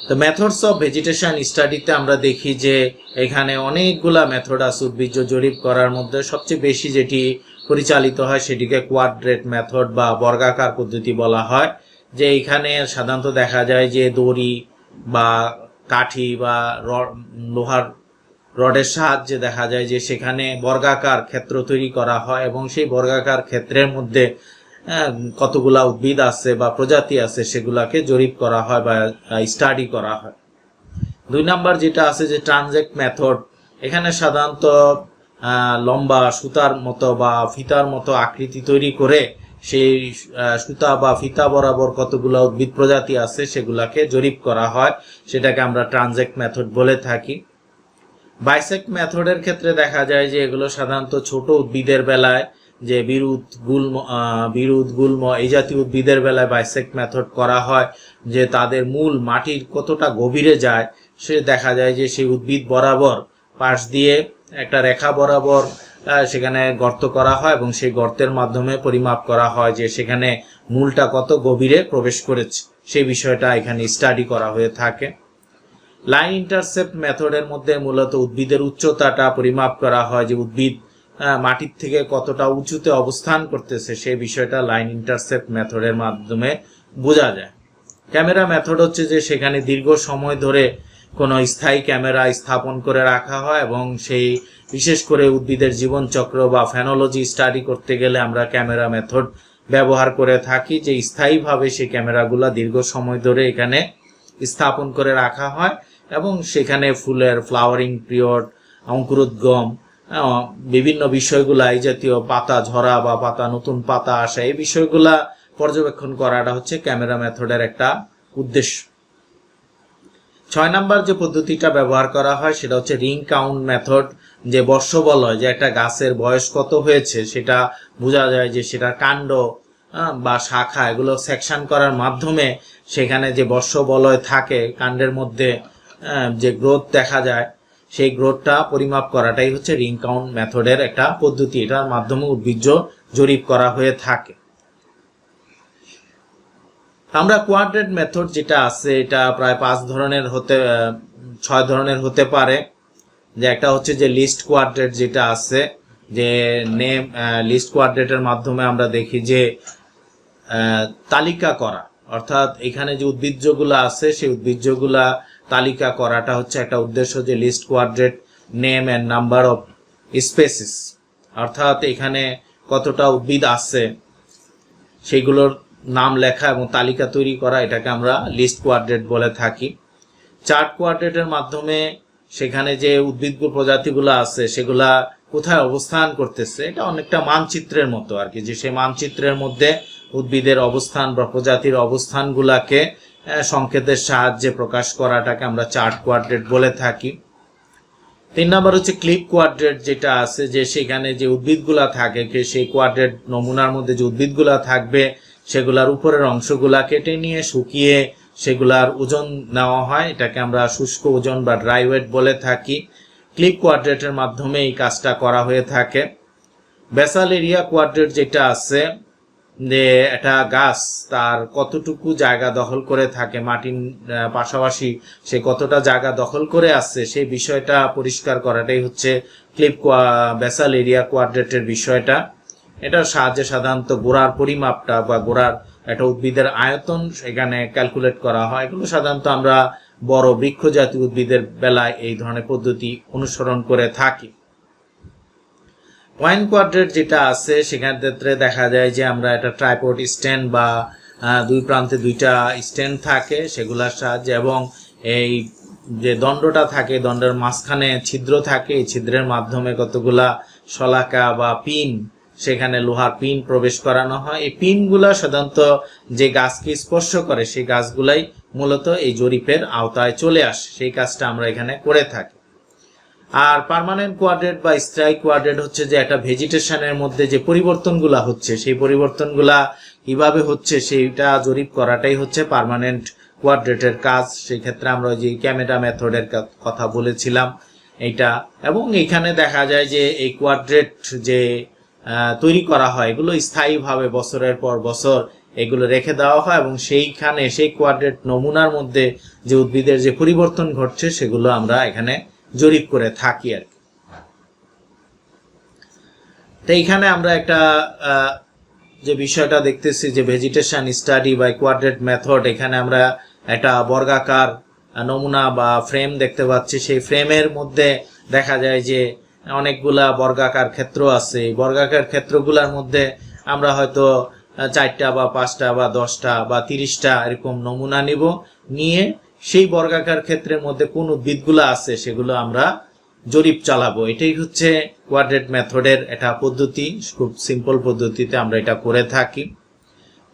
তো methods of vegetation স্টাডিতে আমরা দেখি যে এখানে অনেকগুলা মেথড আছে উদ্ভিজ্জ জরিপ করার মধ্যে। সবচেয়ে বেশি যেটি পরিচালিত হয় সেটিকে কোয়াড্রেট মেথড বা বর্গাকার পদ্ধতি বলা হয়, যে এখানে সাধারণত দেখা যায় যে দড়ি বা কাঠি বা লোহার রডের সাহায্যে দেখা যায় যে সেখানে বর্গাকার ক্ষেত্র তৈরি করা হয় এবং সেই বর্গাকার ক্ষেত্রের মধ্যে কতগুলা উদ্ভিদ আছে বা প্রজাতি আছে সেগুলাকে জরিপ করা হয় বা স্টাডি করা হয়। দুই নাম্বার যেটা আছে যে ট্রানজেক্ট মেথড এখানে সাধারণত লম্বা সুতার মতো বা ফিতার মতো আকৃতি তৈরি করে সেই সুতা বা ফিতা বরাবর কতগুলা উদ্ভিদ প্রজাতি আছে সেগুলাকে জরিপ করা হয়। সেটাকে আমরা ট্রানজেক্ট মেথড বলে থাকি। বাইসেক্ট মেথডের ক্ষেত্রে দেখা যায় যে এগুলো সাধারণত ছোট উদ্ভিদের বেলায় যে বিরুদ গুল্ম বিরুদ গুল্ম এই জাতীয় উদ্ভিদের বেলায় বাইসেক্ট মেথড করা হয়, যে তাদের মূল মাটির কতটা গভীরে যায়, সে দেখা যায় যে সেই উদ্ভিদ বরাবর পাশ দিয়ে একটা রেখা বরাবর সেখানে গর্ত করা হয় এবং সেই গর্তের মাধ্যমে পরিমাপ করা হয় যে সেখানে মূলটা কত গভীরে প্রবেশ করেছে। সেই বিষয়টা এখানে স্টাডি করা হয়ে থাকে। লাইন ইন্টারসেপ্ট মেথডের মধ্যে মূলত উদ্ভিদের উচ্চতাটা পরিমাপ করা হয়, যে উদ্ভিদ মাটির থেকে কতটা উঁচুতে অবস্থান করতেছে সেই বিষয়টা লাইন ইন্টারসেপ্ট মেথডের মাধ্যমে বোঝা যায়। ক্যামেরা মেথড হচ্ছে যে সেখানে দীর্ঘ সময় ধরে কোনো স্থায়ী ক্যামেরা স্থাপন করে রাখা হয় এবং সেই বিশেষ করে উদ্ভিদের জীবনচক্র বা ফেনোলজি স্টাডি করতে গেলে আমরা ক্যামেরা মেথড ব্যবহার করে থাকি যে স্থায়ীভাবে সেই ক্যামেরাগুলো দীর্ঘ সময় ধরে এখানে স্থাপন করে রাখা হয় এবং সেখানে ফুলের ফ্লাওয়ারিং পিরিয়ড অঙ্কুরোদ্গম বিভিন্ন বিষয়গুলা এই জাতীয় পাতা ঝরা বা পাতা নতুন পাতা আসা এই বিষয়গুলা পর্যবেক্ষণ করাটা হচ্ছে ক্যামেরা মেথডের একটা উদ্দেশ্য। ছয় নাম্বার যে পদ্ধতিটা ব্যবহার করা হয় সেটা হচ্ছে রিং কাউন্ট মেথড যে বর্ষ বলয় যে একটা গাছের বয়স কত হয়েছে সেটা বোঝা যায় যে সেটা কাণ্ড আহ, বা শাখা এগুলো সেকশন করার মাধ্যমে সেখানে যে বর্ষ বলয় থাকে কাণ্ডের মধ্যে যে গ্রোথ দেখা যায় সেই গ্রোথটা পরিমাপ করাটাই হচ্ছে রিং কাউন্ট মেথডের একটা পদ্ধতি। এটার মাধ্যমে উদ্ভিজ্জ জরিপ করা হয়ে থাকে। আমরা কোয়াড্রেট মেথড যেটা আছে, এটা প্রায় পাঁচ ধরনের হতে, ছয় ধরনের হতে পারে। যে একটা হচ্ছে যে লিস্ট কোয়াড্রেট যেটা আছে, যে নেম লিস্ট কোয়াড্রেটের মাধ্যমে আমরা দেখি যে তালিকা করা। অর্থাৎ এখানে যে উদ্ভিজ্জগুলো আছে, সেই উদ্ভিজ্জগুলা তালিকা করাটা হচ্ছে একটা উদ্দেশ্য যে list quadrate name and number of species অর্থাৎ এখানে কতটা উদ্ভিদ আছে সেইগুলোর নাম লেখা এবং তালিকা তৈরি করা, এটাকে আমরা লিস্ট কোয়াড্রেট বলে থাকি। চার্ট কোয়াড্রেটের মাধ্যমে সেখানে যে উদ্ভিদ প্রজাতিগুলো আছে, সেগুলা কোথায় অবস্থান করতেছে, এটা অনেকটা মানচিত্রের মতো আর কি, যে সেই মানচিত্রের মধ্যে উদ্ভিদের অবস্থান বা প্রজাতির অবস্থানগুলাকে সংকেতের সাহায্যে প্রকাশ করাটাকে আমরা চার্ট কোয়াড্রেট বলে থাকি। তিন নাম্বার হচ্ছে ক্লিপ কোয়াড্রেট যেটা আছে, যে সেখানে যে উদ্ভিদগুলা থাকে সেই কোয়াড্রেট নমুনার মধ্যে যে উদ্ভিদগুলা থাকবে, সেগুলার উপরের অংশগুলা কেটে নিয়ে শুকিয়ে সেগুলার ওজন নেওয়া হয়। এটাকে আমরা শুষ্ক ওজন বা ড্রাই ওয়েট বলে থাকি। ক্লিপ কোয়াড্রেটের মাধ্যমে এই কাজটা করা হয়ে থাকে। বেসাল এরিয়া কোয়াড্রেট যেটা আছে যে একটা গাছ তার কতটুকু জায়গা দখল করে থাকে মাটির পাশাপাশি সে কতটা জায়গা দখল করে আসছে সেই বিষয়টা পরিষ্কার করাটাই হচ্ছে ক্লিপ বেসাল এরিয়া কোয়াড্রেটের বিষয়টা। এটার সাহায্যে সাধারণত গোড়ার পরিমাপটা বা গোড়ার একটা উদ্ভিদের আয়তন সেখানে ক্যালকুলেট করা হয়। এগুলো সাধারণত আমরা বড় বৃক্ষ জাতীয় উদ্ভিদের বেলায় এই ধরনের পদ্ধতি অনুসরণ করে থাকি। ওয়াইন কোয়াড্রেট যেটা আছে, সেখান ক্ষেত্রে দেখা যায় যে আমরা একটা ট্রাইপোড স্ট্যান্ড বা দুই প্রান্তে দুইটা স্ট্যান্ড থাকে সেগুলোর সাহায্যে এবং এই যে দণ্ডটা থাকে, দণ্ডের মাঝখানে ছিদ্র থাকে, এই ছিদ্রের মাধ্যমে কতগুলা শলাকা বা পিন, সেখানে লোহার পিন প্রবেশ করানো হয়। এই পিনগুলা সাধারণত যে গাছকে স্পর্শ করে, সেই গাছগুলাই মূলত এই জরিপের আওতায় চলে আসে। সেই কাজটা আমরা এখানে করে থাকি। আর পারমানেন্ট কোয়াড্রেট বা স্ট্রাইক কোয়াড্রেট হচ্ছে যে একটা ভেজিটেশনের মধ্যে যে পরিবর্তনগুলা হচ্ছে, সেই পরিবর্তনগুলা কীভাবে হচ্ছে সেইটা জরিপ করাটাই হচ্ছে পারমানেন্ট কোয়াড্রেটের কাজ। সেই ক্ষেত্রে আমরা যে ক্যামেরা মেথডের কথা বলেছিলাম এইটা। এবং এখানে দেখা যায় যে এই কোয়াড্রেট যে তৈরি করা হয়, এগুলো স্থায়ীভাবে বছরের পর বছর এগুলো রেখে দেওয়া হয় এবং সেইখানে সেই কোয়াড্রেট নমুনার মধ্যে যে উদ্ভিদের যে পরিবর্তন ঘটছে সেগুলো আমরা এখানে জরিপ করে থাকি আর কি। তো এইখানে আমরা একটা যে বিষয়টা দেখতেছি যে ভেজিটেশন স্টাডি বা কোয়াড্রেট মেথড এখানে আমরা একটা বর্গাকার নমুনা বা ফ্রেম দেখতে পাচ্ছি। সেই ফ্রেমের মধ্যে দেখা যায় যে অনেকগুলা বর্গাকার ক্ষেত্র আছে। এই বর্গাকার ক্ষেত্রগুলোর মধ্যে আমরা হয়তো চারটা বা পাঁচটা বা দশটা বা তিরিশটা এরকম নমুনা নিব। নিয়ে সেই বর্গাকার ক্ষেত্রের মধ্যে কোন উদ্ভিদগুলো আছে সেগুলো আমরা জরিপ চালাবো। এটাই হচ্ছে কোয়াড্রেট মেথডের এটা পদ্ধতি, খুব সিম্পল পদ্ধতিতে আমরা এটা করে থাকি।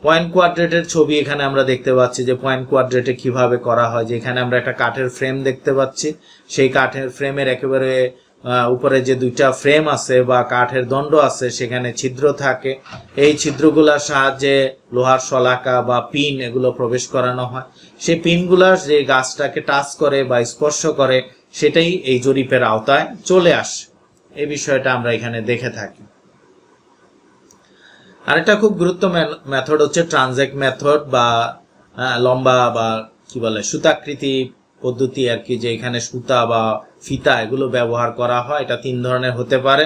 পয়েন্ট কোয়াড্রেটের ছবি এখানে আমরা দেখতে পাচ্ছি যে পয়েন্ট কোয়াড্রেটে কীভাবে করা হয়, যে এখানে আমরা একটা কাঠের ফ্রেম দেখতে পাচ্ছি। সেই কাঠের ফ্রেমের একেবারে উপরে যে দুইটা ফ্রেম আছে বা কাঠের দণ্ড আছে, সেখানে ছিদ্র থাকে। এই ছিদ্রগুলোর সাহায্যে লোহার শলাকা বা পিন এগুলো প্রবেশ করানো হয়। সেই পিনগুলার যে গাছটাকে টাচ করে বা স্পর্শ করে, সেটাই এই জরিপের আওতায় চলে আসে। এই বিষয়টা আমরা এখানে দেখে থাকি। আরেকটা খুব গুরুত্ব মেথড হচ্ছে ট্রানজেক্ট মেথড বা লম্বা বা কি বলে, সুতাকৃতি পদ্ধতি আর কি যে এখানে সুতা বা ফিতা এগুলো ব্যবহার করা হয়, এটা তিন ধরনের হতে পারে।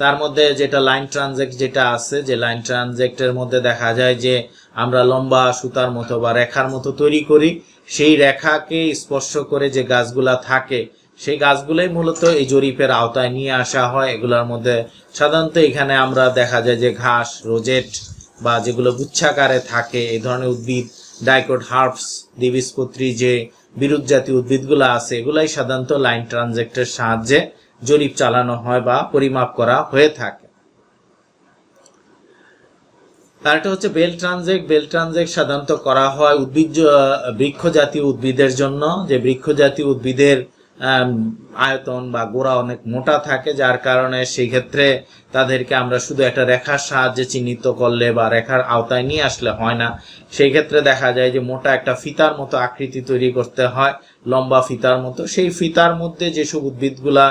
তার মধ্যে যেটা লাইন ট্রানজেক্ট যেটা আছে, যে লাইন ট্রানজেক্টের মধ্যে দেখা যায় যে আমরা লম্বা সুতার মতো বা রেখার মতো তৈরি করি, সেই রেখাকে স্পর্শ করে যে গাছগুলা থাকে, সেই গাছগুলোই মূলত এই জরিপের আওতায় নিয়ে আসা হয়। এগুলোর মধ্যে সাধারণত এখানে আমরা দেখা যায় যে ঘাস, রোজেট বা যেগুলো গুচ্ছাকারে থাকে, এই ধরনের উদ্ভিদ ডাইকোট হার্বস দ্বিবীজপত্রী যে বিরুৎ জাতীয় উদ্ভিদগুলো আছে, এগুলাই সাধারণত লাইন ট্রানজেক্টের সাহায্যে জরিপ চালানো হয় বা পরিমাপ করা হয়ে থাকে। আরেকটা হচ্ছে বেল ট্রানজেক্ট। বেল ট্রানজেক্ট সাধারণত করা হয় উদ্ভিদ বৃক্ষ জাতীয় উদ্ভিদের জন্য। যে বৃক্ষ জাতীয় উদ্ভিদের আয়তন বা গোড়া অনেক মোটা থাকে, যার কারণে সেই ক্ষেত্রে তাদেরকে আমরা শুধু একটা রেখার সাহায্যে চিহ্নিত করলে বা রেখার আওতায় নিয়ে আসলে হয় না। সেই ক্ষেত্রে দেখা যায় যে মোটা একটা ফিতার মতো আকৃতি তৈরি করতে হয়, লম্বা ফিতার মতো। সেই ফিতার মধ্যে যেসব উদ্ভিদগুলা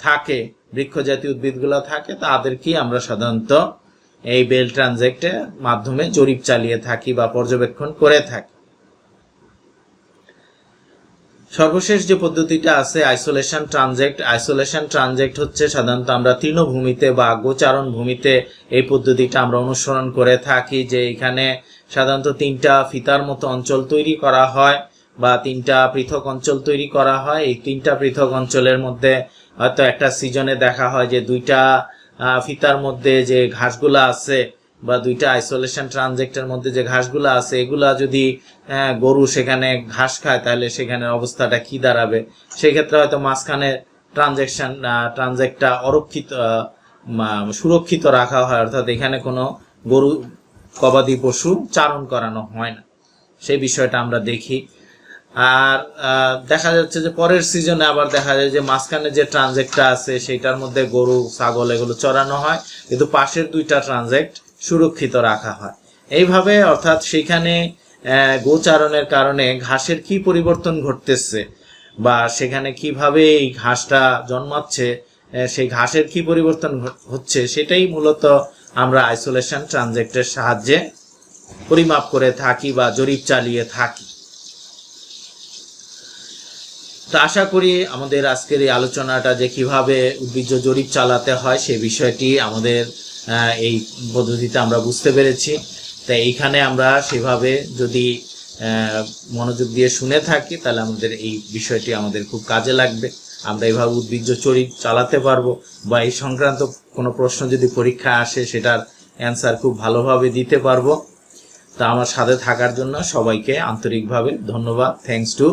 থাকে বৃক্ষ জাতীয় উদ্ভিদগুলা থাকে, তাদেরকেই আমরা সাধারণত এই বেল ট্রানজেক্টের মাধ্যমে জরিপ চালিয়ে থাকি বা পর্যবেক্ষণ করে থাকি। সর্বশেষ যে পদ্ধতিটা আছে আইসোলেশন ট্রানজেক্ট আইসোলেশন ট্রানজেক্ট হচ্ছে সাধারণত আমরা তৃণভূমিতে বা গোচারণ ভূমিতে এই পদ্ধতিটা আমরা অনুসরণ করে থাকি যে এখানে সাধারণত তিনটা ফিতার মতো অঞ্চল তৈরি করা হয় বা তিনটা পৃথক অঞ্চল তৈরি করা হয়। এই তিনটা পৃথক অঞ্চলের মধ্যে হয়তো একটা সিজনে দেখা হয় যে দুইটা ফিতার মধ্যে যে ঘাসগুলা আছে বা দুইটা আইসোলেশন ট্রানজেক্টের মধ্যে যে ঘাসগুলো আছে এগুলা যদি আহ, গরু সেখানে ঘাস খায় তাহলে সেখানে অবস্থাটা কি দাঁড়াবে? সেক্ষেত্রে হয়তো মাঝখানে ট্রানজেকশন ট্রানজেক্টটা অরক্ষিত সুরক্ষিত রাখা হয়। অর্থাৎ এখানে কোনো গরু গবাদি পশু চারণ করানো হয় না। সেই বিষয়টা আমরা দেখি। আর দেখা যাচ্ছে যে পরের সিজনে আবার দেখা যায় যে মাঝখানে যে ট্রানজেক্টটা আছে সেটার মধ্যে গরু ছাগল এগুলো চড়ানো হয়। কিন্তু পাশের দুইটা ট্রানজেক্ট সুরক্ষিত রাখা হয়। এইভাবে অর্থাৎ সেখানে গোচারণের কারণে ঘাসের কি পরিবর্তন ঘটতেছে বা সেখানে কীভাবে এই ঘাসটা জন্মাচ্ছে সেই ঘাসের কি পরিবর্তন হচ্ছে সেটাই মূলত আমরা আইসোলেশন ট্রানজেক্টের সাহায্যে পরিমাপ করে থাকি বা জরিপ চালিয়ে থাকি। তো আশা করি আমাদের আজকের এই আলোচনাটা যে কীভাবে উদ্ভিজ্জ জরিপ চালাতে হয় সে বিষয়টি আমাদের এই পদ্ধতিতে আমরা বুঝতে পেরেছি। তাই এইখানে আমরা সেভাবে যদি মনোযোগ দিয়ে শুনে থাকি, তাহলে আমাদের এই বিষয়টি আমাদের খুব কাজে লাগবে। আমরা এইভাবে উদ্ভিজ্জ জরিপ চালাতে পারব বা এই সংক্রান্ত কোনো প্রশ্ন যদি পরীক্ষা আসে, সেটার অ্যান্সার খুব ভালোভাবে দিতে পারব। তা আমার সাথে থাকার জন্য সবাইকে আন্তরিকভাবে ধন্যবাদ। Thanks to